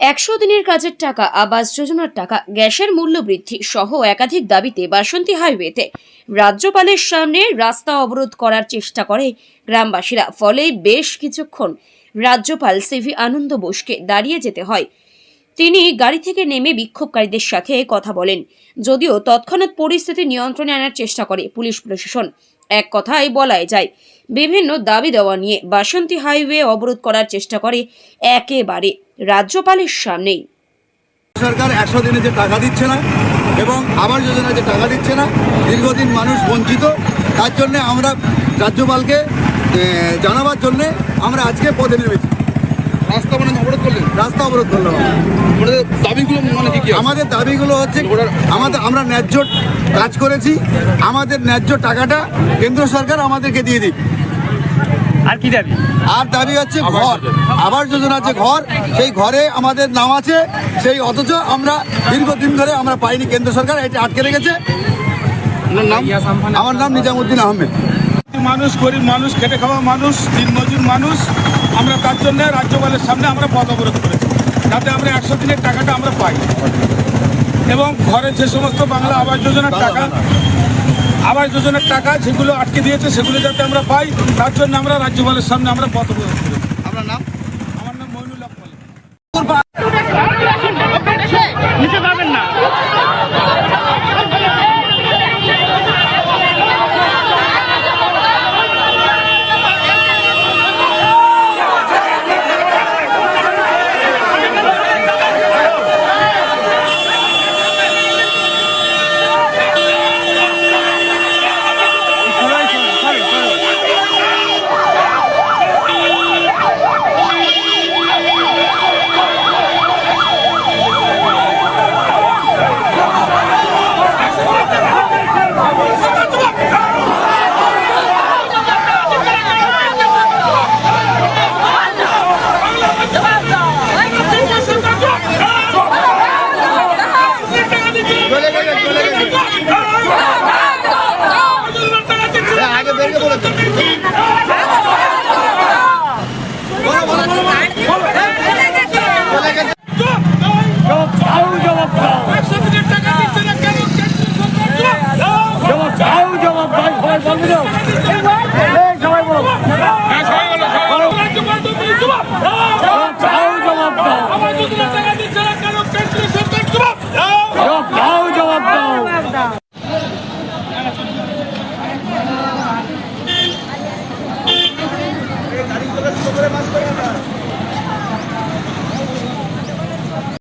একশো দিনের কাজের টাকা, আবাস যোজনার টাকা, গ্যাসের মূল্য বৃদ্ধি সহ একাধিক দাবিতে বাসন্তী হাইওয়েতে রাজ্যপালের সামনে রাস্তা অবরোধ করার চেষ্টা করে গ্রামবাসীরা। ফলে বেশ কিছুক্ষণ রাজ্যপাল সিভি আনন্দ বোসকে দাঁড়িয়ে যেতে হয়। তিনি গাড়ি থেকে নেমে বিক্ষোভকারীদের সাথে কথা বলেন। যদিও তৎক্ষণাৎ পরিস্থিতি নিয়ন্ত্রণে আনার চেষ্টা করে পুলিশ প্রশাসন। এক কথায় বলাই যায়, বিভিন্ন দাবি দেওয়া নিয়ে বাসন্তী হাইওয়ে অবরোধ করার চেষ্টা করে একেবারে রাজ্যপালের সামনেই। সরকার একশো দিনে যে টাকা দিচ্ছে না এবং আবাস যোজনা যে টাকা দিচ্ছে না দীর্ঘদিন মানুষ বঞ্চিত তার জন্য আমরা রাজ্যপালকে জানাবার জন্য আমরা আজকে পদে নেমেছি। রাস্তা মানে অবরোধ করলেন? রাস্তা অবরোধ করলাম। মানে দাবিগুলো মানে কি কি আমাদের দাবিগুলো হচ্ছে আমাদের আমরা ন্যায্য কাজ করেছি আমাদের ন্যায্য টাকাটা কেন্দ্র সরকার আমাদেরকে দিয়ে দিক। আর কি দাবি? আর দাবি হচ্ছে ঘর। আবাস যোজনার যে ঘর সেই ঘরে আমাদের নাম আছে সেই অথচ আমরা দীর্ঘদিন ধরে আমরা পাইনি কেন্দ্র সরকার এটা আটকে রেখেছে। আমার নাম নিজামুদ্দিন আহমেদ। মানুষ গরিব মানুষ খেটে খাওয়া মানুষ দিনমজুর মানুষ আমরা তার জন্য রাজ্যপালের সামনে আমরা পদ অবরোধ করেছি। যাতে আমরা একশো দিনের টাকাটা আমরা পাই। এবং ঘরে যে সমস্ত বাংলা আবাস যোজনার টাকা আবাস যোজনার টাকা যেগুলো আটকে দিয়েছে, সেগুলো যাতে আমরা পাই, তার জন্য আমরা রাজ্যপালের সামনে আমরা পথ আপনার নাম?